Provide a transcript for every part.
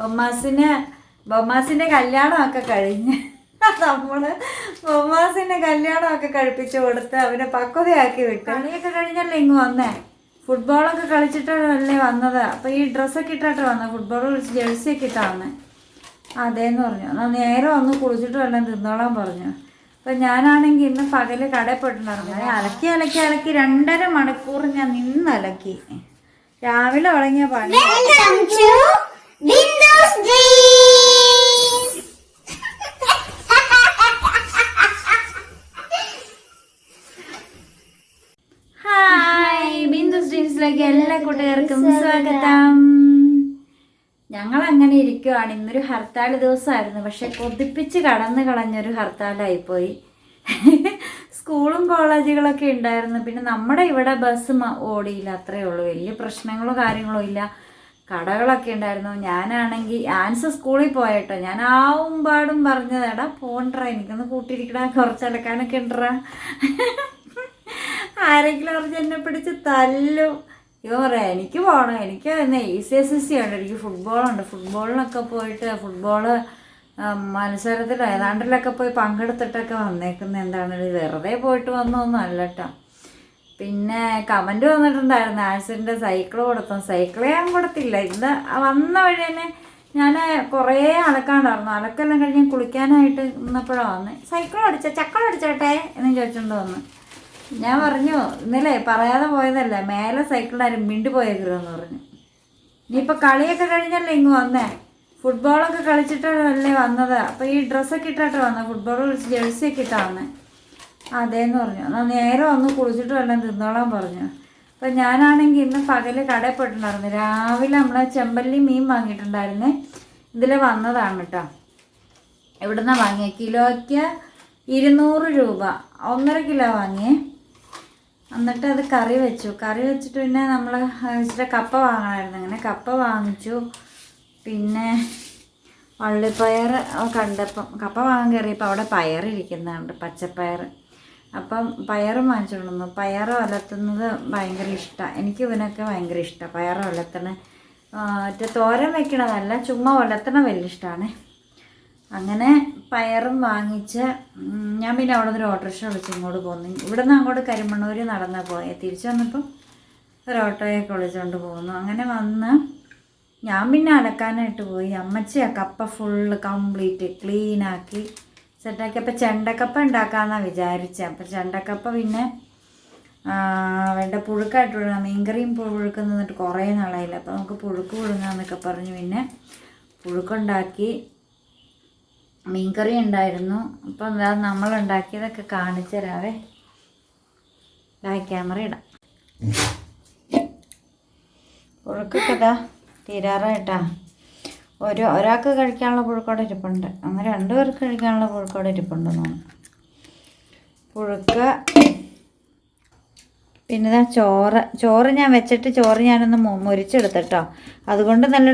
ബൊമ്മാസിന് ബൊമ്മാസിന്റെ കല്യാണമൊക്കെ കഴിഞ്ഞ് നമ്മൾ ബൊമ്മാസിന്റെ കല്യാണമൊക്കെ കഴിപ്പിച്ച് കൊടുത്ത് അവനെ പക്വതയാക്കി വിട്ടു കളിയൊക്കെ കഴിഞ്ഞല്ലേ ഇങ്ങ് വന്നേ? ഫുട്ബോളൊക്കെ കളിച്ചിട്ടല്ലേ വന്നത്? അപ്പൊ ഈ ഡ്രസ്സൊക്കെ ഇട്ടിട്ട് വന്നത് ഫുട്ബോൾ കളിച്ച് ജേഴ്സി ഒക്കെ ഇട്ടാ വന്നേ? അതേന്ന് പറഞ്ഞു. എന്നാൽ നേരെ വന്ന് കുളിച്ചിട്ട് വേണം തിന്നോളാൻ പറഞ്ഞു. അപ്പൊ ഞാനാണെങ്കിൽ ഇന്ന് പകൽ കടയിൽ പോയിട്ടുണ്ടായിരുന്നു. ഞാൻ അലക്കി അലക്കി അലക്കി രണ്ടര മണിക്കൂർ ഞാൻ നിന്ന് അലക്കി. രാവിലെ തുടങ്ങിയ പണി. സ്ട്രീംസിലേക്ക് എല്ലാ കൂട്ടുകാർക്കും സ്വാഗതം. ഞങ്ങൾ അങ്ങനെ ഇരിക്കുവാണ്. ഇന്നൊരു ഹർത്താൽ ദിവസമായിരുന്നു. പക്ഷെ കൊതിപ്പിച്ച് കടന്നു കളഞ്ഞൊരു ഹർത്താലായിപ്പോയി സ്കൂളും കോളേജുകളൊക്കെ ഉണ്ടായിരുന്നു. പിന്നെ നമ്മുടെ ഇവിടെ ബസ് ഓടിയില്ല. അത്രയേ ഉള്ളൂ. വലിയ പ്രശ്നങ്ങളോ കാര്യങ്ങളോ ഇല്ല. കടകളൊക്കെ ഉണ്ടായിരുന്നു. ഞാനാണെങ്കിൽ ആൻസ് സ്കൂളിൽ പോയട്ടോ. ഞാൻ ആവുമ്പാടും പറഞ്ഞത്. എടാ പോണ്ടറ എനിക്കൊന്ന് കൂട്ടിയിരിക്കടാ കുറച്ച് അലക്കാനൊക്കെ ഉണ്ടറാ ആരെങ്കിലും അവർ എന്നെ പിടിച്ച് തല്ലും. ഇവ പറയാം എനിക്ക് പോകണം എനിക്ക് എന്നാ E C S S C ഉണ്ട്. എനിക്ക് ഫുട്ബോളുണ്ട് ഫുട്ബോളിനൊക്കെ പോയിട്ട് ഫുട്ബോൾ മത്സരത്തിൽ ഏതാണ്ടിലൊക്കെ പോയി പങ്കെടുത്തിട്ടൊക്കെ വന്നേക്കുന്ന. എന്താണ് വെറുതെ പോയിട്ട് വന്നൊന്നും അല്ല കേട്ടോ പിന്നെ കമന്റ് വന്നിട്ടുണ്ടായിരുന്നു ആഴ്സിന്റെ സൈക്കിൾ കൊടുത്തു? സൈക്കിൾ ഞാൻ കൊടുത്തില്ല. ഇന്ന് വന്ന വഴി തന്നെ ഞാൻ കുറേ അലക്കാണ്ടായിരുന്നു. അലക്കെല്ലാം കഴിഞ്ഞ് കുളിക്കാനായിട്ട് നിന്നപ്പോഴാണ് വന്നത് സൈക്കിൾ അടിച്ച ചക്കൾ അടിച്ചോട്ടെ എന്ന് ചോദിച്ചുകൊണ്ട് വന്ന്. ഞാൻ പറഞ്ഞു ഇന്നലെ പറയാതെ പോയതല്ല മേലെ സൈക്കിളിനാരും മിണ്ടി പോയേക്കരുതെന്ന് പറഞ്ഞു. ഇനിയിപ്പോൾ കളിയൊക്കെ കഴിഞ്ഞല്ലേ ഇങ്ങ് വന്നേ? ഫുട്ബോളൊക്കെ കളിച്ചിട്ടല്ലേ വന്നത്? അപ്പോൾ ഈ ഡ്രസ്സൊക്കെ ഇട്ടിട്ട് വന്നത് ഫുട്ബോൾ കളിച്ച് ജേഴ്സിയൊക്കെ ഇട്ടാണ് അതേന്ന് പറഞ്ഞു. എന്നാൽ നേരെ വന്ന് കുളിച്ചിട്ട് വല്ലതും തിന്നോളാൻ പറഞ്ഞു. അപ്പം ഞാനാണെങ്കിൽ ഇന്ന് പകൽ കടയിൽ പോയിട്ടുണ്ടായിരുന്നു. രാവിലെ നമ്മളെ ചെമ്പല്ലി മീൻ വാങ്ങിയിട്ടുണ്ടായിരുന്നേ. ഇതിൽ വന്നതാണ് കേട്ടോ. ഇവിടുന്ന് വാങ്ങിയ? കിലോയ്ക്ക് ഇരുന്നൂറ് രൂപ. ഒന്നര കിലോ വാങ്ങിയേ. എന്നിട്ട് അത് കറി വെച്ചു. കറി വെച്ചിട്ട് പിന്നെ നമ്മൾ ഇച്ചിരി കപ്പ വാങ്ങണമായിരുന്നു അങ്ങനെ കപ്പ വാങ്ങിച്ചു. പിന്നെ വള്ളിപ്പയർ കണ്ടപ്പം കപ്പ വാങ്ങാൻ കയറിയപ്പോൾ അവിടെ പയർ ഇരിക്കുന്നുണ്ട് പച്ചപ്പയർ അപ്പം പയർ വാങ്ങിച്ചുകൊണ്ടുവന്നു പയർ വലത്തുന്നത് ഭയങ്കര ഇഷ്ടമാണ് എനിക്ക് ഇവനൊക്കെ ഭയങ്കര ഇഷ്ടമാണ് പയർ വലത്തണ മറ്റേ തോരൻ വെക്കണതല്ല ചുമ്മാ വലത്തണ വലിയ ഇഷ്ടമാണ് അങ്ങനെ പയറും വാങ്ങിച്ച് ഞാൻ പിന്നെ അവിടെ നിന്ന് ഒരു ഓട്ടോറിക്ഷ വിളിച്ച് ഇങ്ങോട്ട് പോന്നു. ഇവിടെ നിന്ന് അങ്ങോട്ട് കരിമണ്ണൂർ നടന്ന് പോയത് തിരിച്ചു വന്നപ്പം ഒരു ഓട്ടോയൊക്കെ വിളിച്ചുകൊണ്ട് പോകുന്നു അങ്ങനെ വന്ന് ഞാൻ പിന്നെ അലക്കാനായിട്ട് പോയി. അമ്മച്ചി ആ കപ്പ ഫുള്ള് കംപ്ലീറ്റ് ക്ലീനാക്കി സെറ്റാക്കി അപ്പം ചെണ്ടക്കപ്പ ഉണ്ടാക്കാമെന്നാണ് വിചാരിച്ചത് അപ്പം ചെണ്ടക്കപ്പ പിന്നെ വേണ്ട പുഴുക്കായിട്ട് വിടണം മീൻകറിയും പുഴുക്കും നിന്നിട്ട് കുറേ നാളായില്ല. അപ്പോൾ നമുക്ക് പുഴുക്ക് പുഴുങ്ങാന്നൊക്കെ പറഞ്ഞ് പിന്നെ പുഴുക്കുണ്ടാക്കി മീൻകറി ഉണ്ടായിരുന്നു. അപ്പം എന്താ നമ്മൾ ഉണ്ടാക്കിയതൊക്കെ കാണിച്ചു തരാവേ. ബാക്ക് ക്യാമറ ഇടാം. പുഴുക്കൊക്കെ ഇതാ തീരാറായിട്ടാ. ഒരു ഒരാൾക്ക് കഴിക്കാനുള്ള പുഴുക്കോടെ ഇരിപ്പുണ്ട്. അങ്ങനെ രണ്ടു പേർക്ക് കഴിക്കാനുള്ള പുഴുക്കോടെ ഇരിപ്പുണ്ട് എന്നാണ് പുഴുക്ക പിന്നെ ചോറ്. ചോറ് ഞാൻ വെച്ചിട്ട് ചോറ് ഞാനൊന്ന് മുരിച്ചെടുത്തിട്ടോ. അതുകൊണ്ട് നല്ല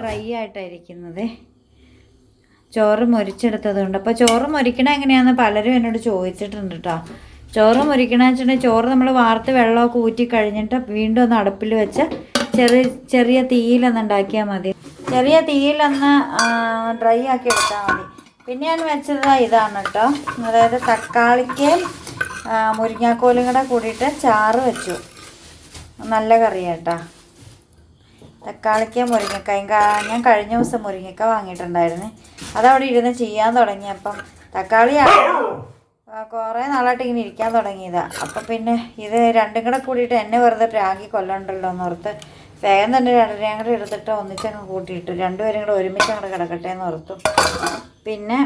ഡ്രൈ ആയിട്ടായിരിക്കുന്നത്. ചോറ് മുരിച്ചെടുത്തത് കൊണ്ട് അപ്പോൾ ചോറ് മുരിക്കണ എങ്ങനെയാണെന്ന് പലരും എന്നോട് ചോദിച്ചിട്ടുണ്ട് കേട്ടോ ചോറ് മുരിക്കണമെന്ന് വെച്ചിട്ടുണ്ടെങ്കിൽ ചോറ് നമ്മൾ വാർത്ത് വെള്ളമൊക്കെ ഊറ്റി കഴിഞ്ഞിട്ട് വീണ്ടും ഒന്ന് അടുപ്പിൽ വെച്ച് ചെറിയ ചെറിയ തീയിലൊന്ന് ഉണ്ടാക്കിയാൽ മതി. ചെറിയ തീയിലൊന്ന് ഡ്രൈ ആക്കി എടുത്താൽ മതി. പിന്നെ ഞാൻ വെച്ചത് ഇതാണ് കേട്ടോ. അതായത് തക്കാളിക്ക് മുരിങ്ങാക്കോലും കൂടെ കൂടിയിട്ട് ചാറ് വെച്ചു. നല്ല കറിയാട്ടാ തക്കാളിക്ക മുരിങ്ങക്കായും ഞാൻ കഴിഞ്ഞ ദിവസം മുരിങ്ങക്ക വാങ്ങിയിട്ടുണ്ടായിരുന്നു. അതവിടെ ഇരുന്ന് ചെയ്യാൻ തുടങ്ങിയപ്പം തക്കാളിയാണ് കുറേ നാളായിട്ട് ഇങ്ങനെ ഇരിക്കാൻ തുടങ്ങിയതാണ് അപ്പം പിന്നെ ഇത് രണ്ടും കൂടെ കൂടിയിട്ട് എന്നെ വെറുതെ പ്രാഗി കൊല്ലണ്ടല്ലോ എന്ന് ഓർത്ത് വേഗം തന്നെ രണ്ടരയും കൂടെ എടുത്തിട്ട് ഒന്നിച്ചങ്ങ് കൂട്ടിയിട്ടു. രണ്ടുപേരും കൂടെ ഒരുമിച്ച് അങ്ങോട്ട് കിടക്കട്ടെ എന്ന് ഓർത്തു. പിന്നെ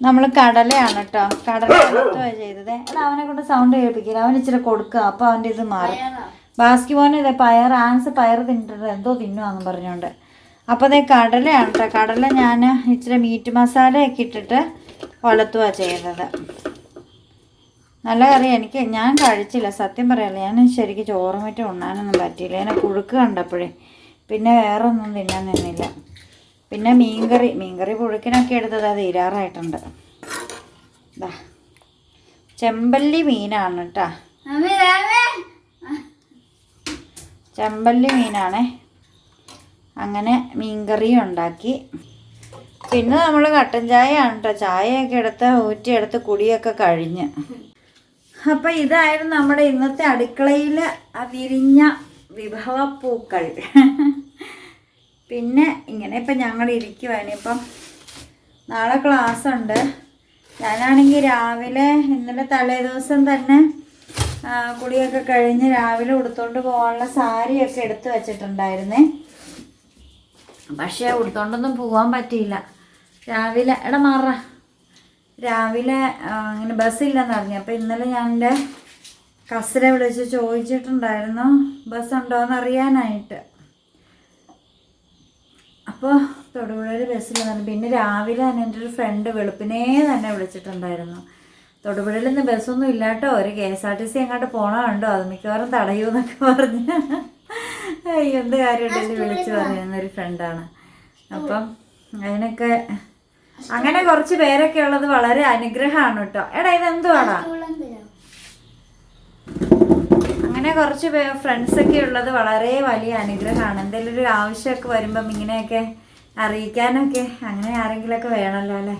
നമ്മൾ കടലയാണ് കേട്ടോ കടല ചെയ്തത്. അല്ല അവനെ കൊണ്ട് സൗണ്ട് കേൾപ്പിക്കില്ല. അവൻ ഇച്ചിരി കൊടുക്കുക അപ്പോൾ അവന്റെ ഇത് മാറും. ബാസ്കി ഇതേ പയർ ആൻസ് പയർ തിന്നിട്ട് എന്തോ തിന്നുവാന്ന് പറഞ്ഞുകൊണ്ട് അപ്പോൾ അതേ കടലയാണ് കേട്ടോ കടല ഞാൻ ഇച്ചിരി മീറ്റ് മസാലയൊക്കെ ഇട്ടിട്ട് വളർത്തുക ചെയ്യുന്നത്. നല്ല കറി എനിക്ക് ഞാൻ കഴിച്ചില്ല. സത്യം പറയാല്ല ഞാൻ ശരിക്കും ചോറും മറ്റും ഉണ്ണാനൊന്നും പറ്റിയില്ല. എന്നെ പുഴുക്ക് കണ്ടപ്പോഴേ. പിന്നെ വേറെ ഒന്നും തിന്നാൻ നിന്നില്ല. പിന്നെ മീൻകറി മീൻകറി പുഴുക്കിനൊക്കെ എടുത്തത് അത് ഇരാറായിട്ടുണ്ട്. ചെമ്പല്ലി മീനാണ് കേട്ടാ. ചെമ്പല്ലി മീനാണേ. അങ്ങനെ മീൻകറി ഉണ്ടാക്കി. പിന്നെ നമ്മൾ കട്ടൻ ചായ ആണ് കേട്ടോ. ചായയൊക്കെ എടുത്ത് ഊറ്റിയെടുത്ത് കുടിയൊക്കെ കഴിഞ്ഞ്. അപ്പം ഇതായിരുന്നു നമ്മുടെ ഇന്നത്തെ അടുക്കളയിൽ വിരിഞ്ഞ വിഭവപ്പൂക്കൾ. പിന്നെ ഇങ്ങനെ ഇപ്പം ഞങ്ങൾ ഇരിക്കുവാണ്. ഇപ്പം നാളെ ക്ലാസ് ഉണ്ട്. ഞാനാണെങ്കിൽ രാവിലെ ഇന്നലെ തലേ ദിവസം തന്നെ കുളിയൊക്കെ കഴിഞ്ഞ് രാവിലെ ഉടുത്തോണ്ട് പോകാനുള്ള സാരിയൊക്കെ എടുത്തു വച്ചിട്ടുണ്ടായിരുന്നേ. പക്ഷേ ഉടുത്തോണ്ടൊന്നും പോകാൻ പറ്റിയില്ല. രാവിലെ എടാ മാറ രാവിലെ ഇങ്ങനെ ബസ്സില്ലെന്ന് അറിഞ്ഞു. അപ്പോൾ ഇന്നലെ ഞാൻ എന്റെ കസിനെ വിളിച്ച് ചോദിച്ചിട്ടുണ്ടായിരുന്നു ബസ് ഉണ്ടോ എന്ന് അറിയാനായിട്ട് അപ്പോൾ തൊടുപുഴയിൽ ബസ്സില്ലെന്ന് പിന്നെ രാവിലെ തന്നെ എന്റെ ഒരു ഫ്രണ്ട് വെളുപ്പിനേ തന്നെ വിളിച്ചിട്ടുണ്ടായിരുന്നു. തൊടുപുഴയിൽ നിന്ന് ബസ്സൊന്നും ഇല്ലാട്ടോ. ഒരു K S R T C അങ്ങോട്ട് പോകണമുണ്ടോ അത് മിക്കവാറും തടയൂന്നൊക്കെ പറഞ്ഞ്. എന്ത് കാര്യമുണ്ടെങ്കിൽ വിളിച്ച് പറയുന്ന ഒരു ഫ്രണ്ടാണ് അപ്പം അതിനൊക്കെ അങ്ങനെ കുറച്ച് പേരൊക്കെ ഉള്ളത് വളരെ അനുഗ്രഹമാണ് കേട്ടോ. എടാ ഇത് എന്തുവാടാ അങ്ങനെ കുറച്ച് പേ ഫ്രണ്ട്സൊക്കെ ഉള്ളത് വളരെ വലിയ അനുഗ്രഹമാണ്. എന്തെങ്കിലും ഒരു ആവശ്യമൊക്കെ വരുമ്പം ഇങ്ങനെയൊക്കെ അറിയിക്കാനൊക്കെ അങ്ങനെ ആരെങ്കിലുമൊക്കെ വേണമല്ലോ അല്ലേ?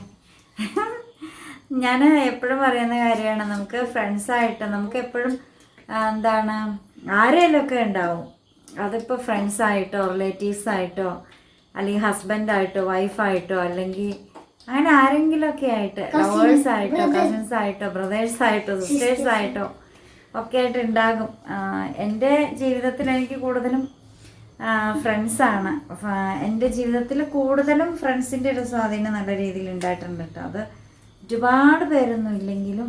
ഞാൻ എപ്പോഴും പറയുന്ന കാര്യമാണ് നമുക്ക് ഫ്രണ്ട്സായിട്ട് നമുക്ക് എപ്പോഴും എന്താണ് ആരെങ്കിലുമൊക്കെ ഉണ്ടാവും. അതിപ്പോൾ ഫ്രണ്ട്സായിട്ടോ റിലേറ്റീവ്സ് ആയിട്ടോ അല്ലെങ്കിൽ ഹസ്ബൻഡായിട്ടോ വൈഫായിട്ടോ അല്ലെങ്കിൽ അങ്ങനെ ആരെങ്കിലുമൊക്കെ ആയിട്ട് ലവേഴ്സ് ആയിട്ടോ കസിൻസ് ആയിട്ടോ ബ്രദേഴ്സ് ആയിട്ടോ സിസ്റ്റേഴ്സ് ആയിട്ടോ ഒക്കെ ആയിട്ട് ഉണ്ടാകും. എന്റെ ജീവിതത്തിൽ എനിക്ക് കൂടുതലും ഫ്രണ്ട്സാണ് എന്റെ ജീവിതത്തിൽ കൂടുതലും ഫ്രണ്ട്സിന്റെ ഒരു സ്വാധീനം നല്ല രീതിയിൽ ഉണ്ടായിട്ടുണ്ട് കേട്ടോ. അത് ഒരുപാട് പേരൊന്നും ഇല്ലെങ്കിലും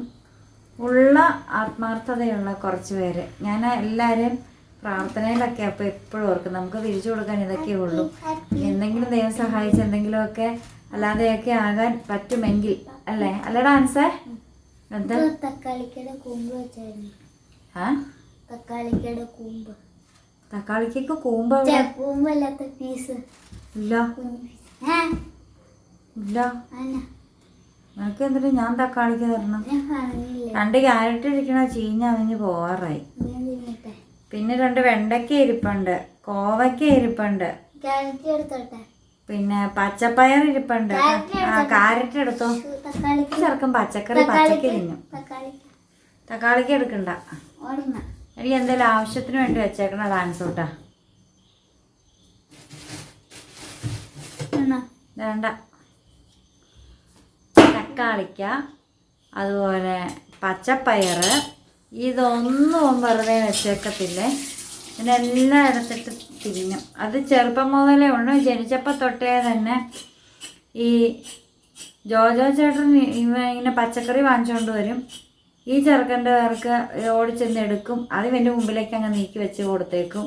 ഉള്ള ആത്മാർത്ഥതയുള്ള കുറച്ച് പേര്. ഞാൻ എല്ലാവരെയും പ്രാർത്ഥനയിലൊക്കെ അപ്പോൾ എപ്പോഴും ഓർക്കും. നമുക്ക് തിരിച്ചു കൊടുക്കാൻ ഇതൊക്കെ ഉള്ളൂ. എന്തെങ്കിലും ദൈവം സഹായിച്ച് എന്തെങ്കിലുമൊക്കെ അല്ലാതെയൊക്കെ ആകാൻ പറ്റുമെങ്കിൽ അല്ലേ? അല്ലടാ ആൻസേ എന്താ? തക്കാളിക്കയുടെ കൂമ്പ് വെച്ചായിരുന്നു. ആ? തക്കാളിക്കയുടെ കൂമ്പ്. തക്കാളിക്കൊക്കെ കൂമ്പ് കൂമ്പല്ലാത്ത പീസ്. ഇല്ല. ഇല്ല. നിനക്ക് എന്നിട്ട് ഞാൻ തക്കാളിക്ക് തരണം? രണ്ട് ക്യാരറ്റ് ഇരിക്കണ ചീഞ്ഞ അതിന് പോവാറായി. പിന്നെ രണ്ട് വെണ്ടയ്ക്ക ഇരിപ്പുണ്ട്. കോവയ്ക്ക ഇരിപ്പുണ്ട്. ക്യാരറ്റ് എടുത്തോട്ടെ? പിന്നെ പച്ചപ്പയർ ഇരിപ്പുണ്ട്. ആ കാരറ്റ് എടുത്തോ? ചെറുക്കും പച്ചക്കറി പച്ചക്ക് തിന്നും. തക്കാളിക്ക്. എടുക്കണ്ട. എനിക്ക് എന്തെങ്കിലും ആവശ്യത്തിന് വേണ്ടി വെച്ചേക്കണ ഡാൻസ് കൂട്ടാ വേണ്ട. തക്കാളിക്ക അതുപോലെ പച്ചപ്പയർ ഇതൊന്നും വെറുതെ വെച്ചേക്കത്തില്ലേ? ഇതിനെല്ലാം എടുത്തിട്ട് തിന്നും അത് ചെറുപ്പം മുതലേ ഉള്ളു. ജനിച്ചപ്പോൾ തൊട്ടേ തന്നെ ഈ ജോജോ ചേട്ടൻ ഇങ്ങനെ പച്ചക്കറി വാങ്ങിച്ചുകൊണ്ട് വരും. ഈ ചെറുക്കന്റെ പേർക്ക് ഓടിച്ചെന്ന് എടുക്കും. അത് ഇവന്റെ മുമ്പിലേക്ക് അങ്ങ് നീക്കി വെച്ച് കൊടുത്തേക്കും.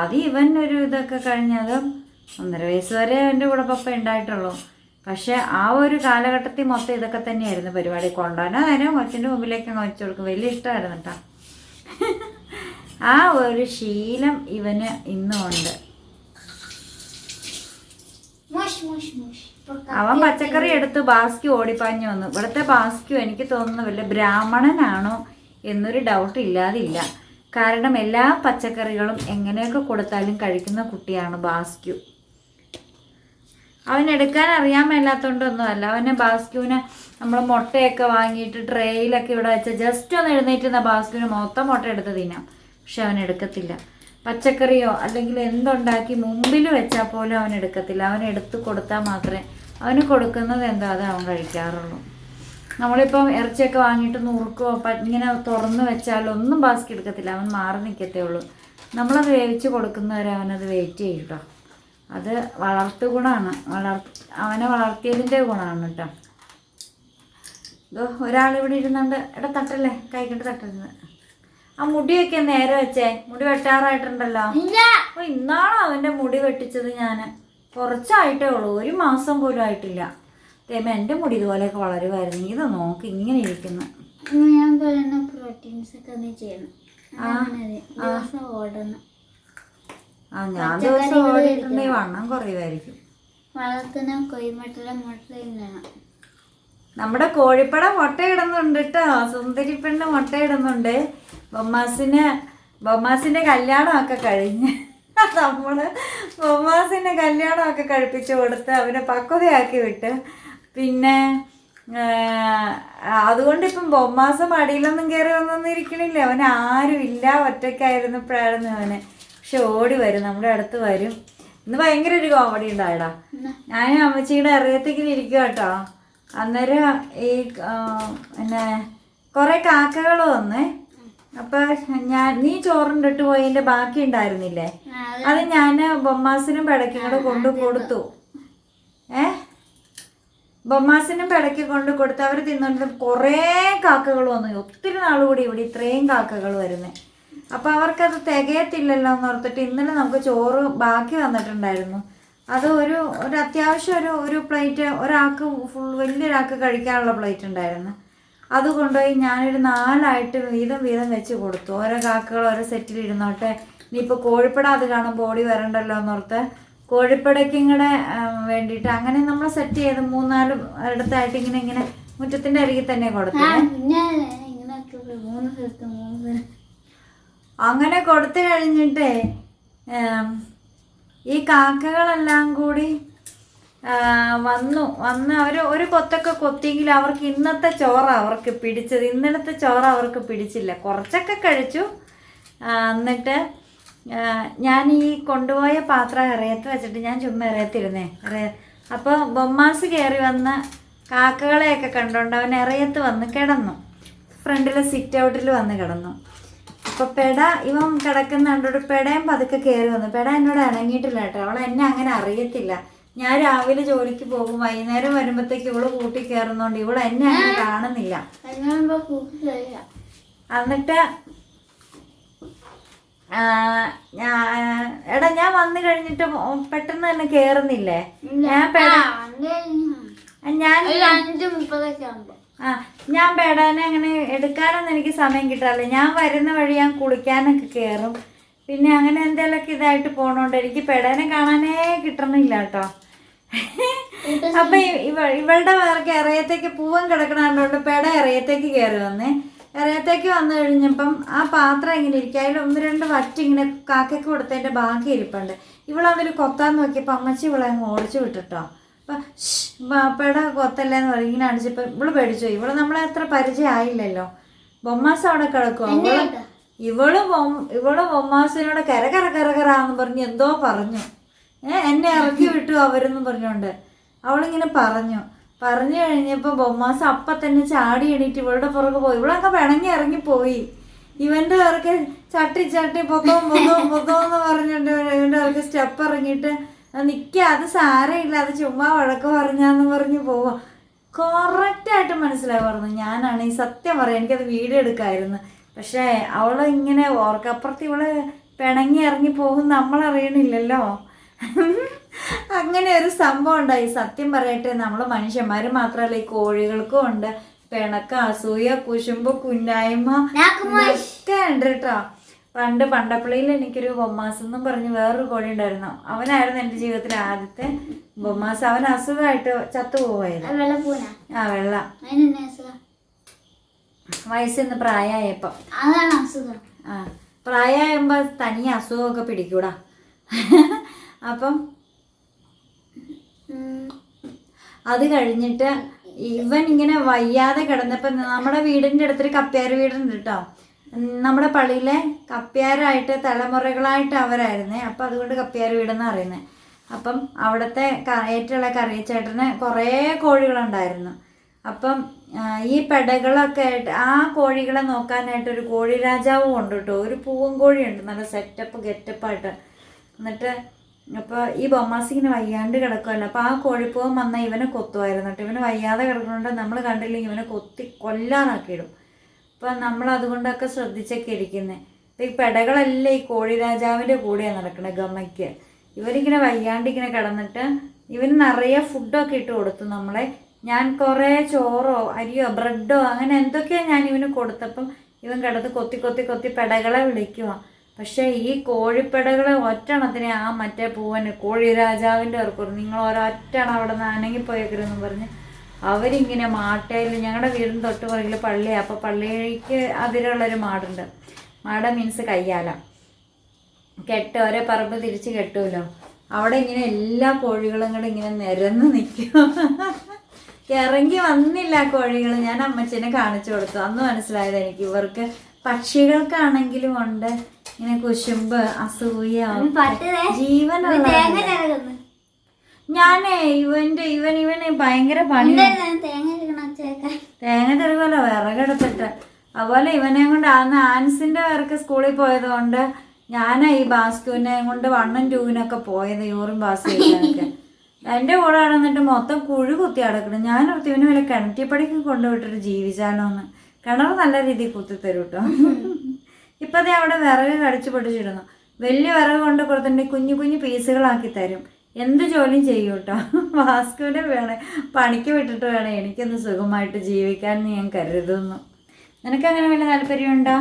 അത് ഇവൻ ഒരു ഇതൊക്കെ കഴിഞ്ഞതും ഒന്നര വയസ്സ് വരെ എന്റെ കൂടെ പപ്പ ഉണ്ടായിട്ടുള്ളൂ. പക്ഷെ ആ ഒരു കാലഘട്ടത്തിൽ മൊത്തം ഇതൊക്കെ തന്നെയായിരുന്നു പരിപാടി. കൊണ്ടുപോകാനോ നേരം കൊച്ചിന്റെ മുമ്പിലേക്ക് അങ്ങ് വെച്ച് കൊടുക്കും. വലിയ ഇഷ്ടമായിരുന്നു കേട്ടോ ആ ഒരു ശീലം ഇവന് ഇന്നും ഉണ്ട് മോശ് മോശ്. മോശ് അവൻ പച്ചക്കറി എടുത്ത് ബാസ്ക്യു ഓടിപ്പാഞ്ഞു വന്നു. ഇവിടുത്തെ ബാസ്ക്യു എനിക്ക് തോന്നുന്നു വല്ല ബ്രാഹ്മണനാണോ എന്നൊരു ഡൗട്ട് ഇല്ലാതില്ല. കാരണം എല്ലാ പച്ചക്കറികളും എങ്ങനെയൊക്കെ കൊടുത്താലും കഴിക്കുന്ന കുട്ടിയാണ് ബാസ്ക്യു അവൻ എടുക്കാൻ അറിയാൻ മേലാത്തോണ്ടൊന്നും അല്ല അവനെ ബാസ്ക്യൂവിന് നമ്മൾ മുട്ടയൊക്കെ വാങ്ങിയിട്ട് ട്രേയിലൊക്കെ ഇവിടെ വെച്ച് ജസ്റ്റ് ഒന്ന് എഴുന്നേറ്റുന്ന ബാസ്ക്യൂവിന് മൊത്തം മുട്ട എടുത്ത് തിന്നാം. പക്ഷെ അവൻ എടുക്കത്തില്ല. പച്ചക്കറിയോ അല്ലെങ്കിൽ എന്തുണ്ടാക്കി മുമ്പിൽ വെച്ചാൽ പോലും അവൻ എടുക്കത്തില്ല. അവൻ എടുത്ത് കൊടുത്താൽ മാത്രമേ അവന് കൊടുക്കുന്നത് എന്താ അത് അവൻ കഴിക്കാറുള്ളൂ. നമ്മളിപ്പം ഇറച്ചിയൊക്കെ വാങ്ങിയിട്ട് നുറുക്കോ ഇങ്ങനെ തുറന്ന് വെച്ചാലൊന്നും ബാസ്കി എടുക്കത്തില്ല. അവൻ മാറി നിൽക്കത്തേ ഉള്ളൂ. നമ്മളത് വേവിച്ച് കൊടുക്കുന്നവരെ അവനത് വെയിറ്റ് ചെയ്യും കേട്ടോ അത് വളർത്തു ഗുണമാണ് വളർ അവനെ വളർത്തിയതിന്റെ ഗുണമാണ് കേട്ടോ. ഇതോ ഒരാളിവിടെ ഇരുന്നുണ്ട്. എടാ തട്ടല്ലേ? കൈകൊണ്ട് തട്ടരുത്. ആ മുടിയൊക്കെ നേരെ വെച്ചേ. മുടി വെട്ടാറായിട്ടുണ്ടല്ലോ. അപ്പൊ ഇന്നാണോ അവന്റെ മുടി വെട്ടിച്ചത് ഞാൻ? കുറച്ചായിട്ടേ ഉള്ളൂ. ഒരു മാസം പോലും ആയിട്ടില്ല. തേമ എന്റെ മുടി ഇതുപോലെയൊക്കെ വളരുമായിരുന്നു ഇത് നോക്ക് ഇങ്ങനെ ഇരിക്കുന്നു. ഞാൻ പറയുന്ന പ്രോട്ടീൻസ് ഒക്കെ ഒന്ന് ചെയ്യണം. ദിവസം ഓടണം. ആ ഞാൻ ദിവസം ഓടിയിട്ടുണ്ടെങ്കിൽ വണ്ണം കുറയുമായിരിക്കും. വളർത്തുന്ന കൊയ്മട്ടല മുട്ട തിന്നണം നമ്മുടെ കോഴിപ്പട മുട്ടയിടുന്നുണ്ട് കേട്ടോ സുന്ദരി പെണ്ണ് മുട്ടയിടുന്നുണ്ട്. ബൊമ്മാസിന് ബൊമ്മാസിന്റെ കല്യാണമൊക്കെ കഴിഞ്ഞ് നമ്മൾ ബൊമ്മാസിന്റെ കല്യാണമൊക്കെ കഴിപ്പിച്ച് കൊടുത്ത് അവനെ പക്വതയാക്കി വിട്ട് പിന്നെ അതുകൊണ്ടിപ്പം അതുകൊണ്ട് ഇപ്പം ബൊമ്മാസ് മടിയിലൊന്നും കയറി ഒന്നും ഇരിക്കണില്ല അവൻ ആരും ഇല്ല ഒറ്റയ്ക്കായിരുന്നു ഇപ്പോഴായിരുന്നു അവന്. പക്ഷെ ഓടി വരും നമ്മുടെ അടുത്ത് വരും. ഇന്ന് ഭയങ്കര ഒരു കോമഡി ഉണ്ടായടാ. ഞാൻ അമ്മച്ചിയുടെ അറിയത്തേക്കിൽ ഇരിക്കുക കേട്ടോ അന്നേരം ഈ പിന്നെ കുറെ കാക്കകൾ വന്നേ. അപ്പൊ ഞാൻ നീ ചോറുണ്ടിട്ട് പോയതിന്റെ ബാക്കി ഉണ്ടായിരുന്നില്ലേ? അത് ഞാൻ ബൊമ്മാസിനും പിടയ്ക്കും കൂടെ കൊണ്ടു കൊടുത്തു. ഏ? ബൊമ്മാസിനും പെടക്കി കൊണ്ട് കൊടുത്തു അവർ തിന്നുകൊണ്ട് കുറേ കാക്കകൾ വന്നു. ഒത്തിരി നാൾ കൂടി ഇവിടെ ഇത്രയും കാക്കകൾ വരുന്നേ. അപ്പൊ അവർക്കത് തികയത്തില്ലല്ലോ എന്ന് ഓർത്തിട്ട് ഇന്നലെ നമുക്ക് ചോറ് ബാക്കി വന്നിട്ടുണ്ടായിരുന്നു അത് ഒരു ഒരു അത്യാവശ്യം ഒരു ഒരു പ്ലേറ്റ് ഒരാൾക്ക് ഫുൾ വലിയൊരാൾക്ക് കഴിക്കാനുള്ള പ്ലേറ്റ് ഉണ്ടായിരുന്നു. അത് കൊണ്ടുപോയി ഞാനൊരു നാലായിട്ട് വീതം വീതം വെച്ച് കൊടുത്തു. ഓരോ കാക്കകൾ ഓരോ സെറ്റിൽ ഇരുന്നോട്ടെ. ഇനിയിപ്പോൾ കോഴിപ്പട അത് കാണുമ്പോൾ ഓടി വരണ്ടല്ലോ എന്നോർത്ത് കോഴിപ്പടയ്ക്കും കൂടെ വേണ്ടിയിട്ട് അങ്ങനെ നമ്മൾ സെറ്റ് ചെയ്ത് മൂന്നാൽ ഇടത്തായിട്ട് ഇങ്ങനെ ഇങ്ങനെ മുറ്റത്തിന്റെ അരികിൽ തന്നെ കൊടുത്തു. അങ്ങനെ കൊടുത്തു കഴിഞ്ഞിട്ടേ ഈ കാക്കകളെല്ലാം കൂടി വന്നു. വന്ന് അവർ ഒരു കൊത്തൊക്കെ കൊത്തിയെങ്കിൽ അവർക്ക് ഇന്നത്തെ ചോറ അവർക്ക് പിടിച്ചത്. ഇന്നലത്തെ ചോറ അവർക്ക് പിടിച്ചില്ല. കുറച്ചൊക്കെ കഴിച്ചു. എന്നിട്ട് ഞാൻ ഈ കൊണ്ടുപോയ പാത്രം ഇറയത്ത് വെച്ചിട്ട് ഞാൻ ചുമ്മാ ഇറയത്തിരുന്നേ ഇറയ അപ്പോൾ ബൊമ്മാസ് കയറി വന്ന കാക്കകളെയൊക്കെ കണ്ടുകൊണ്ട് അവൻ ഇറയത്ത് വന്ന് കിടന്നു. ഫ്രണ്ടിലെ സിറ്റ് ഔട്ടിൽ വന്ന് കിടന്നു. അപ്പോൾ പെട ഇവൻ കിടക്കുന്ന കണ്ടോട് പെടയും പതുക്കെ കയറി വന്നു. പെട എന്നോട് ഇണങ്ങിയിട്ടില്ല കേട്ടോ. അവൾ എന്നെ അങ്ങനെ അറിയത്തില്ല. ഞാൻ രാവിലെ ജോലിക്ക് പോകും വൈകുന്നേരം വരുമ്പോഴത്തേക്ക് ഇവൾ കൂട്ടി കയറുന്നോണ്ട് ഇവൾ എന്നെ അങ്ങനെ കാണുന്നില്ല. എന്നിട്ട് എടാ ഞാൻ വന്നു കഴിഞ്ഞിട്ട് പെട്ടെന്ന് തന്നെ കേറുന്നില്ലേ? ഞാൻ ഞാൻ ആ ഞാൻ പേടാനെ അങ്ങനെ എടുക്കാനൊന്നും എനിക്ക് സമയം കിട്ടാറില്ല. ഞാൻ വരുന്ന വഴി ഞാൻ കുളിക്കാനൊക്കെ കയറും പിന്നെ അങ്ങനെ എന്തെങ്കിലുമൊക്കെ ഇതായിട്ട് പോണോണ്ട് എനിക്ക് പെടാനെ കാണാനേ കിട്ടണില്ല കേട്ടോ. അപ്പൊ ഇവ ഇവളുടെ വേറെ ഇറയത്തേക്ക് പൂവൻ കിടക്കണോണ്ട് പെട ഇറയത്തേക്ക് കയറി വന്നേ. ഇറയത്തേക്ക് വന്നു കഴിഞ്ഞപ്പം ആ പാത്രം ഇങ്ങനെ ഇരിക്കുക അതിൽ ഒന്ന് രണ്ട് വറ്റ് ഇങ്ങനെ കാക്കയ്ക്ക് കൊടുത്തതിന്റെ ബാക്കി ഇരിപ്പുണ്ട്. ഇവളതിൽ കൊത്താൻ നോക്കിയപ്പോൾ അമ്മച്ചി ഇവളെ അങ്ങ് ഓടിച്ചു വിട്ടിട്ടോ. അപ്പൊ പെട കൊത്തല്ലേന്ന് പറയും ഇങ്ങനെ അടിച്ചപ്പോ ഇവൾ പേടിച്ചു ഇവൾ നമ്മളെ അത്ര പരിചയം ആയില്ലല്ലോ ബൊമ്മാസ് അവിടെ കിടക്കുവോ? ഇവൾ ഇവൾ ബൊമ്മാസിനോട് കര കര കര എന്ന് പറഞ്ഞ് എന്തോ പറഞ്ഞു. ഏഹ് എന്നെ ഇറക്കി വിട്ടു അവരെന്ന് പറഞ്ഞോണ്ട്. അവളിങ്ങനെ പറഞ്ഞു. പറഞ്ഞു കഴിഞ്ഞപ്പോൾ ബൊമ്മാസ് അപ്പ തന്നെ ചാടി എണീറ്റ് ഇവളുടെ പുറകെ പോയി. ഇവളൊക്കെ പിണങ്ങി ഇറങ്ങി പോയി ഇവന്റെ പേർക്ക് ചട്ടി ചട്ടി പൊക്കവും പൊക്കവും പൊക്കവും എന്ന് പറഞ്ഞിട്ട് ഇവന്റെ പേർക്ക് സ്റ്റെപ്പ് ഇറങ്ങിയിട്ട് നിക്ക അത് സാരമില്ല അത് ചുമ്മാ വഴക്ക് പറഞ്ഞാന്ന് പറഞ്ഞ് പോവാ. കറക്റ്റായിട്ട് മനസ്സിലായി പറഞ്ഞു. ഞാനാണ് ഈ സത്യം പറയാം എനിക്കത് വീഡിയോ എടുക്കായിരുന്നു. പക്ഷേ അവൾ ഇങ്ങനെ ഓർക്കപ്പുറത്ത് ഇവൾ പിണങ്ങി ഇറങ്ങി പോകും നമ്മൾ അറിയണില്ലല്ലോ അങ്ങനെ ഒരു സംഭവം ഉണ്ടായി. സത്യം പറയട്ടെ നമ്മൾ മനുഷ്യന്മാർ മാത്രമല്ല ഈ കോഴികൾക്കും ഉണ്ട്. പിണക്ക അസൂയ കുശുമ്പ് കുന്നായ്മ ഒക്കെ ഉണ്ട് കേട്ടോ. പണ്ട് പണ്ടപ്പള്ളിയിൽ എനിക്കൊരു ബൊമ്മാസ് എന്നും പറഞ്ഞ് വേറൊരു കോഴി ഉണ്ടായിരുന്നു. അവനായിരുന്നു എന്റെ ജീവിതത്തിലെ ആദ്യത്തെ ബൊമ്മാസ്. അവൻ അസുഖമായിട്ട് ചത്തുപോയത് ആ വെള്ള വയസ്സിന്ന് പ്രായമായപ്പം അതാണ് അസുഖം. ആ പ്രായമാകുമ്പോൾ തനിയെ അസുഖമൊക്കെ പിടിക്കൂടാ. അപ്പം അത് കഴിഞ്ഞിട്ട് ഇവൻ ഇങ്ങനെ വയ്യാതെ കിടന്നപ്പോൾ നമ്മുടെ വീടിന്റെ അടുത്തൊരു കപ്പ്യാർ വീടുണ്ട് കേട്ടോ നമ്മുടെ പള്ളിയിലെ കപ്പ്യാരായിട്ട് തലമുറകളായിട്ട് അവരായിരുന്നേ. അപ്പം അതുകൊണ്ട് കപ്പ്യാർ വീടെന്ന് പറയുന്നത് അപ്പം അവിടുത്തെ ക- ഏറ്റുള്ള കറിയച്ചേട്ടന് കുറേ കോഴികളുണ്ടായിരുന്നു. അപ്പം ഈ പെടകളൊക്കെ ആയിട്ട് ആ കോഴികളെ നോക്കാനായിട്ട് ഒരു കോഴി രാജാവും ഉണ്ട് കേട്ടോ. ഒരു പൂവൻ കോഴിയുണ്ട് നല്ല സെറ്റപ്പ് ഗെറ്റപ്പായിട്ട് എന്നിട്ട് അപ്പോൾ ഈ ബൊമ്മാസ് വയ്യാണ്ട് കിടക്കുമല്ലോ അപ്പോൾ ആ കോഴിപ്പൂവൻ വന്നാൽ ഇവനെ കൊത്തുമായിരുന്നു കേട്ടോ. ഇവന് വയ്യാതെ കിടക്കുന്നുണ്ട് നമ്മൾ കണ്ടില്ലെങ്കിൽ ഇവനെ കൊത്തി കൊല്ലാനാക്കിയിടും. അപ്പോൾ നമ്മൾ അതുകൊണ്ടൊക്കെ ശ്രദ്ധിച്ചൊക്കെ ഇരിക്കുന്നത് ഈ പെടകളെല്ലാം ഈ കോഴി രാജാവിന്റെ കൂടെയാണ് നടക്കുന്നത് ഗമ്മയ്ക്ക് ഇവരിങ്ങനെ വയ്യാണ്ടിങ്ങനെ കിടന്നിട്ട് ഇവന് നിറയെ ഫുഡൊക്കെ ഇട്ട് കൊടുത്തു നമ്മളെ. ഞാൻ കുറേ ചോറോ അരിയോ ബ്രെഡോ അങ്ങനെ എന്തൊക്കെയോ ഞാൻ ഇവന് കൊടുത്തപ്പം ഇവൻ കിടന്ന് കൊത്തി കൊത്തി കൊത്തി പെടകളെ വിളിക്കുക പക്ഷേ ഈ കോഴിപ്പെടകളെ ഒറ്റണത്തിന് ആ മറ്റേ പൂവന് കോഴി രാജാവിന്റെ ഓർക്കും നിങ്ങൾ ഒരൊറ്റണം അവിടെ നിന്ന് അനങ്ങി പോയേക്കരുതെന്ന് പറഞ്ഞ് അവരിങ്ങനെ മാട്ടയിൽ ഞങ്ങളുടെ വീടിന് തൊട്ട് പുറകിൽ പള്ളിയാണ് അപ്പോൾ പള്ളിക്ക് അതിരുള്ളൊരു മാടുണ്ട്. മാട മീൻസ് കയ്യാല. കെട്ട് ഒരേ പറമ്പ് തിരിച്ച് കെട്ടുമല്ലോ അവിടെ ഇങ്ങനെ എല്ലാ കോഴികളും കൂടെ ഇങ്ങനെ നിരന്ന് നിൽക്കും. ഇറങ്ങി വന്നില്ല കോഴികൾ. ഞാൻ അമ്മച്ചനെ കാണിച്ചു കൊടുത്തു. അന്ന് മനസ്സിലായത് എനിക്ക് ഇവർക്ക് പക്ഷികൾക്കാണെങ്കിലും ഉണ്ട്. ഇങ്ങനെ കുശുമ്പ് അസൂയ ജീവൻ ഞാനേ ഇവന്റെ ഇവൻ ഇവന് ഭയങ്കര പണി. തേങ്ങ തെറിവല്ലോ തെരുവല്ലോ വിറകെടുത്തിട്ട് അതുപോലെ ഇവനെ കൊണ്ട് അന്ന് ആൻസിന്റെ പേർക്ക് സ്കൂളിൽ പോയത് കൊണ്ട് ഞാനാ ഈ ബാസ്കുവിനെ കൊണ്ട് വണ്ണും ടൂവിനൊക്കെ പോയത് യൂറിൻ ബാസ്കുവിനൊക്കെ എന്റെ കൂടെ നടന്നിട്ട് മൊത്തം കുഴി കുത്തി അടക്കണം ഞാൻ ഇവന് വല്ല കിണറ്റിപ്പടിക്ക് കൊണ്ടുപോയിട്ടൊരു ജീവിച്ചാലോ എന്ന് കിണർ നല്ല രീതിയിൽ കുത്തി തരും കേട്ടോ ഇപ്പം അതേ അവിടെ വിറക് കടിച്ചു പൊട്ടിച്ചിടുന്നു. വലിയ വിറക് കൊണ്ട് കൊടുത്തിട്ടുണ്ടെങ്കിൽ കുഞ്ഞു കുഞ്ഞു പീസുകളാക്കി തരും. എന്ത് ജോലിയും ചെയ്യും കേട്ടോ വാസ്കുവിനെ വേണേ പണിക്ക് വിട്ടിട്ട് വേണം എനിക്കൊന്ന് സുഖമായിട്ട് ജീവിക്കാൻ ഞാൻ കരുതുന്നു. നിനക്കങ്ങനെ വല്ല താല്പര്യമുണ്ടോ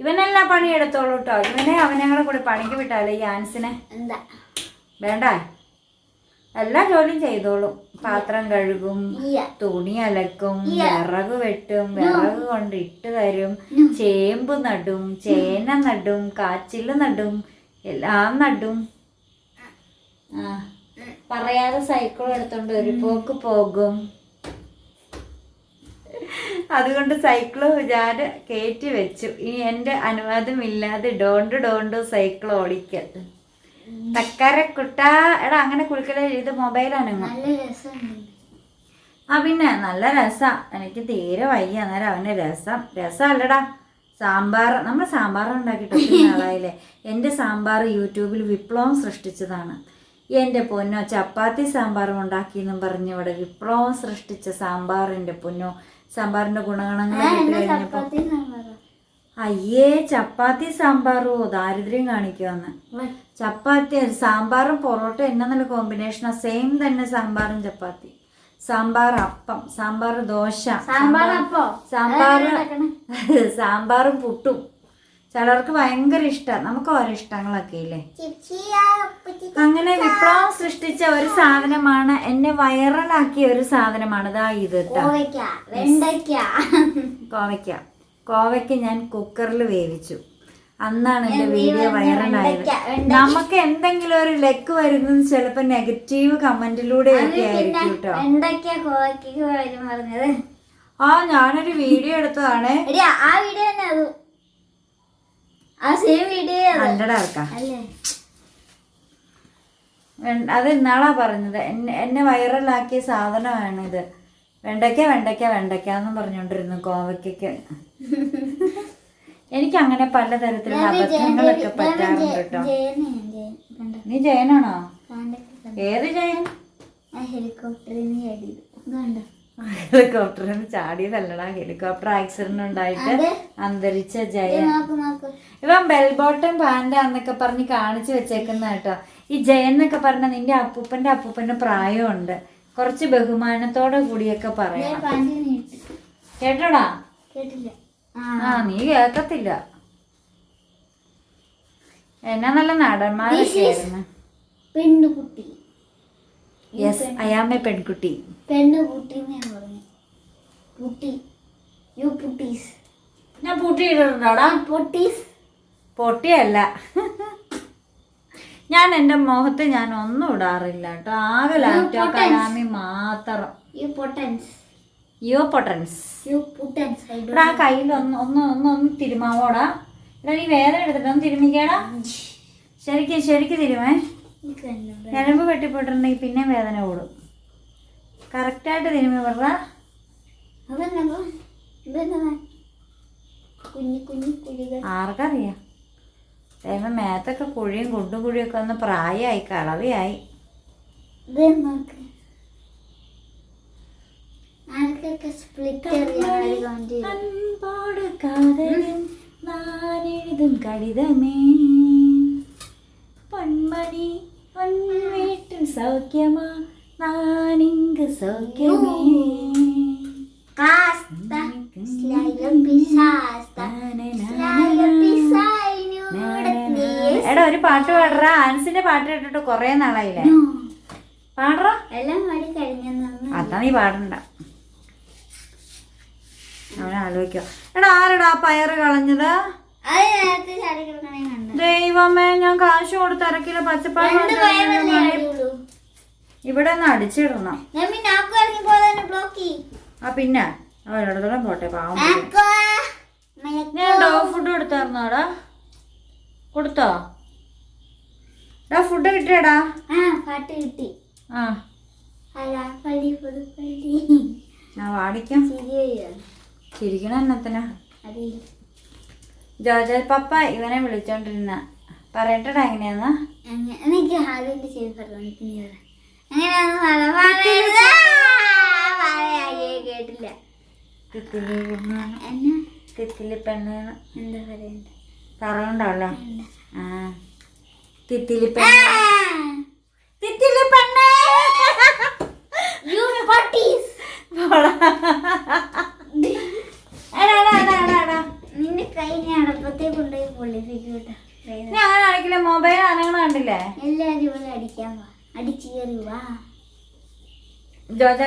ഇവനെല്ലാം പണിയെടുത്തോളൂ കേട്ടോ ഇവനെ അവനെ കൂടി പണിക്ക് വിട്ടാലേ ഈ ആൻസിനെ? എന്താ? വേണ്ട. എല്ലാ ജോലിയും ചെയ്തോളും. പാത്രം കഴുകും തുണി അലക്കും വിറക് വെട്ടും വിറക് കൊണ്ട് ഇട്ട് തരും ചേമ്പ് നടും ചേന നടും കാച്ചിൽ നടും എല്ലാം നടും. ആ. പറയാതെ സൈക്കിൾ എടുത്തോണ്ട് ഒരു പോക്ക് പോകും. അതുകൊണ്ട് സൈക്കിൾ ഞാൻ കയറ്റി വെച്ചു. ഇനി എന്റെ അനുവാദമില്ലാതെ ഡോണ്ട് ഡോണ്ട് സൈക്കിൾ ഓടിക്കരുത് തക്കാരക്കുട്ട എടാ അങ്ങനെ കുളിക്കല ഇത് മൊബൈലാണ് ആ പിന്നെ നല്ല രസാ. എനിക്ക് തീരെ വയ്യ അന്നേരം അവന് രസം. രസമല്ലടാ സാമ്പാർ നമ്മൾ സാമ്പാർ ഉണ്ടാക്കിയിട്ട് നാളായില്ലേ? എന്റെ സാമ്പാർ യൂട്യൂബിൽ വിപ്ലവം സൃഷ്ടിച്ചതാണ്. എന്റെ പൊന്നോ ചപ്പാത്തി സാമ്പാറും ഉണ്ടാക്കിയെന്നും പറഞ്ഞ് ഇവിടെ വിപ്ലവം സൃഷ്ടിച്ച സാമ്പാറിന്റെ പൊന്നോ. സാമ്പാറിന്റെ ഗുണഗണങ്ങൾ കേട്ട് കഴിഞ്ഞപ്പോൾ അയ്യേ ചപ്പാത്തി സാമ്പാറോ? ദാരിദ്ര്യം കാണിക്കുമെന്ന് ചപ്പാത്തി സാമ്പാറും പൊറോട്ട എന്നാ നല്ല കോമ്പിനേഷനാ സെയിം തന്നെ സാമ്പാറും ചപ്പാത്തി. സാമ്പാർ അപ്പം സാമ്പാർ ദോശ സാമ്പാർ സാമ്പാർ സാമ്പാറും പുട്ടും. ചിലർക്ക് ഭയങ്കര ഇഷ്ടമാണ് നമുക്ക് ഓരോ ഇഷ്ടങ്ങളൊക്കെ ഇല്ലേ? അങ്ങനെ വിപ്ലവം സൃഷ്ടിച്ച ഒരു സാധനമാണ്. എന്നെ വൈറലാക്കിയ ഒരു സാധനമാണ്. ഇതാ ഇത് കേട്ടോ. കോവയ്ക്ക. കോവയ്ക്ക ഞാൻ കുക്കറിൽ വേവിച്ചു. അന്നാണ് എന്റെ വീഡിയോ വൈറലായത്. നമുക്ക് എന്തെങ്കിലും ഒരു ലെക്ക് വരുന്നത് ചിലപ്പോൾ നെഗറ്റീവ് കമന്റിലൂടെ ഒക്കെ ആയിരിക്കും കേട്ടോ. ആ ഞാനൊരു വീഡിയോ എടുത്തതാണ്. എടി ആ വീഡിയോ തന്നെ അത്. ആ സെയിം വീഡിയോ അത്. ഇന്നാളാ പറഞ്ഞത്. എന്നെ എന്നെ വൈറലാക്കിയ സാധനമാണ് ഇത് വെണ്ടയ്ക്ക വെണ്ടയ്ക്ക വെണ്ടയ്ക്ക എന്നും പറഞ്ഞുകൊണ്ടിരുന്നു കോവയ്ക്കൊക്കെ എനിക്ക് അങ്ങനെ പലതരത്തിലുള്ള അബദ്ധങ്ങളൊക്കെ പറ്റാറുണ്ട് കേട്ടോ. നീ ജയനാണോ? ഏത് ജയൻ? ഹെലികോപ്റ്ററിൽ നിന്ന് ചാടിയതല്ലടാ. ഹെലികോപ്റ്റർ ആക്സിഡന്റ് ഉണ്ടായിട്ട് അന്തരിച്ച ജയൻ. ഇവൻ ബെൽബോട്ടം പാന്റ് എന്നൊക്കെ പറഞ്ഞ് കാണിച്ചു വെച്ചേക്കുന്ന കേട്ടോ. ഈ ജയൻ എന്നൊക്കെ പറഞ്ഞ നിന്റെ അപ്പൂപ്പന്റെ അപ്പൂപ്പന്റെ പ്രായമുണ്ട്. കുറച്ച് ബഹുമാനത്തോടെ കൂടിയൊക്കെ പറയാം കേട്ടടാ? ആ. നീ കേക്കത്തില്ല എന്നാ നല്ല നടന്മാരൊക്കെ യെസ് പെൺകുട്ടി. ഞാൻ പൊട്ടീസ് പൊട്ടിയല്ല. ഞാൻ എന്റെ മുഖത്ത് ഞാൻ ഒന്നും ഇടാറില്ല കേട്ടോ. ആകെ ലാപ്ടോ കലാമി മാത്രം. യു പൊട്ടൻസ് ഇവിടെ ആ കയ്യിൽ ഒന്ന് ഒന്ന് ഒന്ന് ഒന്ന് തിരുമാവോടാ. ഇവിടെ നീ വേദന എടുത്തിട്ട് ഒന്ന് തിരുമിക്കേടാ. ശരിക്കും ശരിക്കും തിരുമേ. ഞരമ്പ് വെട്ടിപ്പോയിട്ടുണ്ടെങ്കിൽ പിന്നെ വേദന ഓടും കറക്റ്റായിട്ട് തിരുമി കുഴികൾ. ആർക്കറിയാം. തേമ മേത്തൊക്കെ കുഴിയും കുണ്ടും കുഴിയൊക്കെ ഒന്ന് പ്രായമായി കളവിയായി അൻപോട് കഥയും നാനെഴുതും കടിതമേ. പൊന്മണി പൊൻവീട്ടിൽ സൗഖ്യമാ നാനിങ്ക് സൗഖ്യമേ. കാസ്ത. സ്ലൈലം പിസാസ്ത സ്ലൈലം പിശാസ്ത എടാ ഒരു പാട്ട് പാടറ. ആൻസിന്റെ പാട്ട് കേട്ടിട്ട് കൊറേ നാളായില്ലേ? പാടറ. എല്ലാം പാടി കഴിഞ്ഞു അതാ നീ പാടണ്ട. അവനെ ആലോചിക്കോ എടാ ആരെടാ പയറ് കളഞ്ഞത്? ദൈവമേ ഞാൻ കാശ് കൊടുത്ത് ഇറക്കില്ല പച്ചപ്പാട് ഇവിടെ ഒന്ന് അടിച്ചിടണം. ആ പിന്നെ. അവരോടത്തോളം പോട്ടെ പാവം ഞാൻ ഡോഗ് ഫുഡ് കൊടുത്തായിരുന്നോടാ കൊടുത്തോ? ഡാ ഫുഡ് കിട്ടിയടാ. ആ പാട്ട് കിട്ടി. ആ. പള്ളി പുതുപ്പള്ളി ഞാൻ വാടിക്കാം. ചിരിക്കണ എന്നത്തിനാ ജോജ പപ്പ ഇവനെ വിളിച്ചോണ്ടിരുന്ന. പറയട്ടടാ എങ്ങനെയാന്ന്? എനിക്ക് ഹാലിന്റെ ചെയ്ത് പറഞ്ഞു. ആ, കേട്ടില്ല. തിത്തിലി പെണ്ണ്. എന്നാ? തിത്തിലി എന്താ പറയണ്ട? പറഞ്ഞോണ്ടല്ലേ ആ. തിത്തിലി പെണ്ണ്. തിത്തിലി പെണ്ണ് എടാ, എടാ. നിന്റെ കൈ ഞാൻ അടപ്പത്തേ കൊണ്ടുപോയി പൊള്ളിപ്പിക്കൂട്ടാ നീ അങ്ങനെ ആണെങ്കിലേ മൊബൈൽ അനങ്ങണ കണ്ടില്ലേ? എല്ലാരും ഇവിടെ അടിക്കാൻ വാ. അടിച്ചു കയറി വാ. ജോജ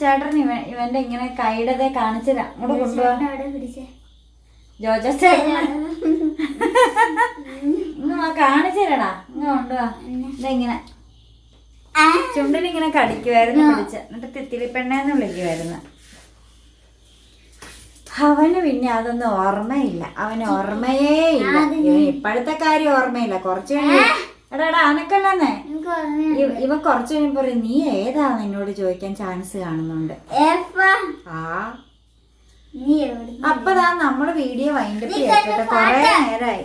ചേട്ടൻ ഇവൻ ഇവന്റെ ഇങ്ങനെ കൈയുടെ കാണിച്ചുതരാം അങ്ങോട്ട് പിടിച്ചേ. ജോജ ചേട്ടൻ ഇങ്ങ് വാ, കാണിച്ചു തരടാ ഇങ്ങ് കൊണ്ടുപോവാ ഇതെങ്ങനെ? ഇങ്ങനെ കടിക്കുമായിരുന്നു പിടിച്ച്. എന്നിട്ട് തിത്തിലിപ്പെണ്ണെന്ന് വിളിക്കുമായിരുന്നു അവന് പിന്നെ അതൊന്നും ഓർമ്മയില്ല. അവന് ഓർമ്മയേ ഇല്ല. ഇപ്പോഴത്തെ കാര്യം ഓർമ്മയില്ല. കുറച്ച് എടാടാ എടാ എടാ അനക്കല്ലെന്നേ ഇവ- കുറച്ച് കഴിയുമ്പോ പറയും നീ ഏതാണ് എന്നോട് ചോദിക്കാൻ ചാൻസ് കാണുന്നുണ്ട്. ആ. അപ്പതാ നമ്മൾ വീഡിയോ വൈൻഡപ്പ് ചെയ്തിട്ട് കൊറേ നേരായി.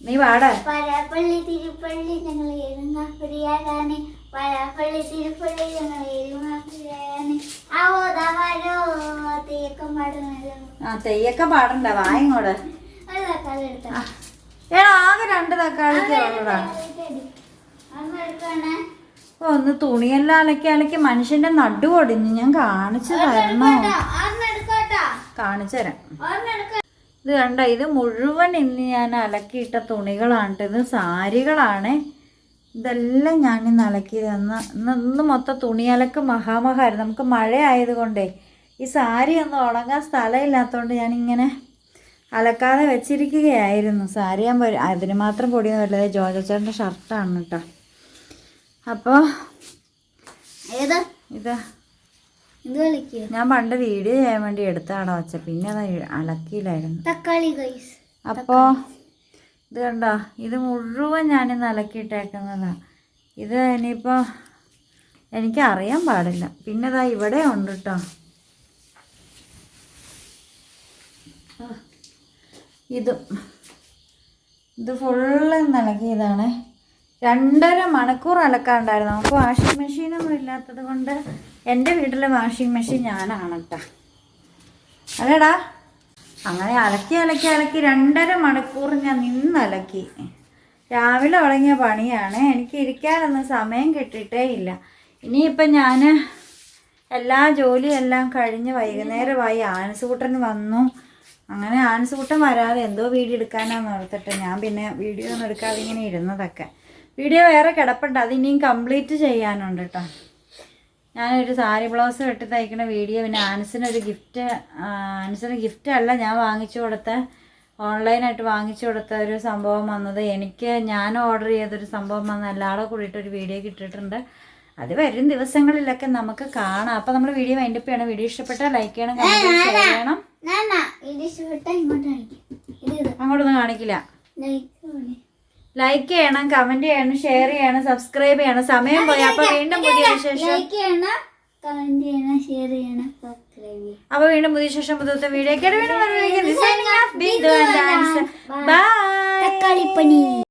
നീ വാടാ. പരാപ്പള്ളി തിരുപ്പള്ളി ഞങ്ങൾ എരുങ്ങാപ്പുരിയാകാന് പരാപ്പള്ളി തിരുപ്പള്ളി ഞങ്ങൾ എരുങ്ങാപ്പുരിയാകാന് അവോദാവരോ തേക്കം പാടുന്നത്. ആ തെയ്യൊക്കെ പാടണ്ട വായങ്ങോട് ഒരു തക്കാളി എടുത്ത. ഏടാ ആകെ രണ്ട് തക്കാളി ഉള്ളൂടാ. ഒന്ന് തുണിയെല്ലാം അലക്കി അലക്കി മനുഷ്യന്റെ നടു ഒടിഞ്ഞു ഞാൻ കാണിച്ചു തരണോ? കാണിച്ചു തരാം. ഇത് കണ്ട? ഇത് മുഴുവൻ ഇന്ന് ഞാൻ അലക്കിയിട്ട തുണികളാണ്. ഇത് സാരികളാണ്. ഇതെല്ലാം ഞാൻ ഇന്ന് അലക്കിയത് ഇന്ന് ഇന്ന് ഇന്ന് മൊത്തം തുണി അലക്ക് മഹാമഹായിരുന്നു നമുക്ക് മഴ ആയതുകൊണ്ടേ ഈ സാരി ഒന്നും ഉണങ്ങാൻ സ്ഥലമില്ലാത്തതുകൊണ്ട് ഞാനിങ്ങനെ അലക്കാതെ വെച്ചിരിക്കുകയായിരുന്നു. സാരി ഞാൻ വരും അതിന് മാത്രം പൊടിയൊന്നും വരില്ല ജോജച്ചേട്ടന്റെ ഷർട്ടാണ് കേട്ടോ. അപ്പോൾ ഏതാ? ഇതാ ഞാൻ പണ്ട് വീഡിയോ ചെയ്യാൻ വേണ്ടി എടുത്താണ് വച്ച. പിന്നെ അത് അലക്കിയില്ലായിരുന്നു. തക്കാളി ഗൈസ് അപ്പോൾ ഇത് കണ്ടോ? ഇത് മുഴുവൻ ഞാനിന്ന് അലക്കിയിട്ടേക്കുന്നതാ. ഇത് ഇനിയിപ്പോൾ എനിക്ക് അറിയാൻ പാടില്ല. പിന്നെ ഇതാ ഇവിടെ ഉണ്ട് കേട്ടോ ഇതും. ഇത് ഫുള്ള് അലക്കിയതാണ്. രണ്ടര മണിക്കൂർ അലക്കാണ്ടായിരുന്നു. നമുക്ക് വാഷിംഗ് മെഷീനൊന്നും ഇല്ലാത്തത് കൊണ്ട് എന്റെ വീട്ടിലെ വാഷിംഗ് മെഷീൻ ഞാനാണ് കേട്ടോ അല്ലേടാ അങ്ങനെ അലക്കി അലക്കി അലക്കി രണ്ടര മണിക്കൂർ ഞാൻ നിന്ന് അലക്കി. രാവിലെ തുടങ്ങിയ പണിയാണ്. എനിക്ക് ഇരിക്കാനൊന്നും സമയം കിട്ടിയിട്ടേ ഇല്ല. ഇനിയിപ്പം ഞാൻ എല്ലാ ജോലിയെല്ലാം കഴിഞ്ഞ് വൈകുന്നേരമായി ആനസുകൂട്ടൻ വന്നു. അങ്ങനെ ആനസുകൂട്ടൻ വരാതെ എന്തോ വീഡിയോ എടുക്കാനാന്ന് ഓർത്തിട്ട് ഞാൻ പിന്നെ വീഡിയോ ഒന്നും എടുക്കാതെ ഇങ്ങനെ ഇരുന്നതൊക്കെ. വീഡിയോ വേറെ കിടപ്പുണ്ട്. അതിനിയും കംപ്ലീറ്റ് ചെയ്യാനുണ്ട് കേട്ടോ ഞാനൊരു സാരി ബ്ലൗസ് വെട്ടി തയ്ക്കുന്ന വീഡിയോ. പിന്നെ ആൻസിനൊരു ഗിഫ്റ്റ് ആൻസിന് ഗിഫ്റ്റ് അല്ല ഞാൻ വാങ്ങിച്ചു കൊടുത്ത ഓൺലൈനായിട്ട് വാങ്ങിച്ചു കൊടുത്ത ഒരു സംഭവം വന്നത്. എനിക്ക് ഞാൻ ഓർഡർ ചെയ്തൊരു സംഭവം വന്ന എല്ലാവരും കൂടിയിട്ട് ഒരു വീഡിയോ കിട്ടിയിട്ടുണ്ട്. അത് വരും ദിവസങ്ങളിലൊക്കെ നമുക്ക് കാണാം. അപ്പം നമ്മൾ വീഡിയോ വൈൻഡപ്പ് ചെയ്യണം. വീഡിയോ ഇഷ്ടപ്പെട്ടാൽ ലൈക്ക് ചെയ്യണം കമന്റ് ചെയ്യണം. അങ്ങോട്ടൊന്നും കാണിക്കില്ല. ലൈക്ക് ചെയ്യണം കമന്റ് ചെയ്യണം ഷെയർ ചെയ്യണം സബ്സ്ക്രൈബ് ചെയ്യണം. സമയം പോയി. അപ്പൊ വീണ്ടും പുതിയ വിശേഷം. ലൈക്ക് ചെയ്യണം കമന്റ് ചെയ്യണം ഷെയർ ചെയ്യണം സബ്സ്ക്രൈബ് ചെയ്യണം. അപ്പോൾ വീണ്ടും പുതിയ ശേഷം പുതിയ വീഡിയോ ബൈ വീണ്ടും വരുന്നതായിരിക്കും.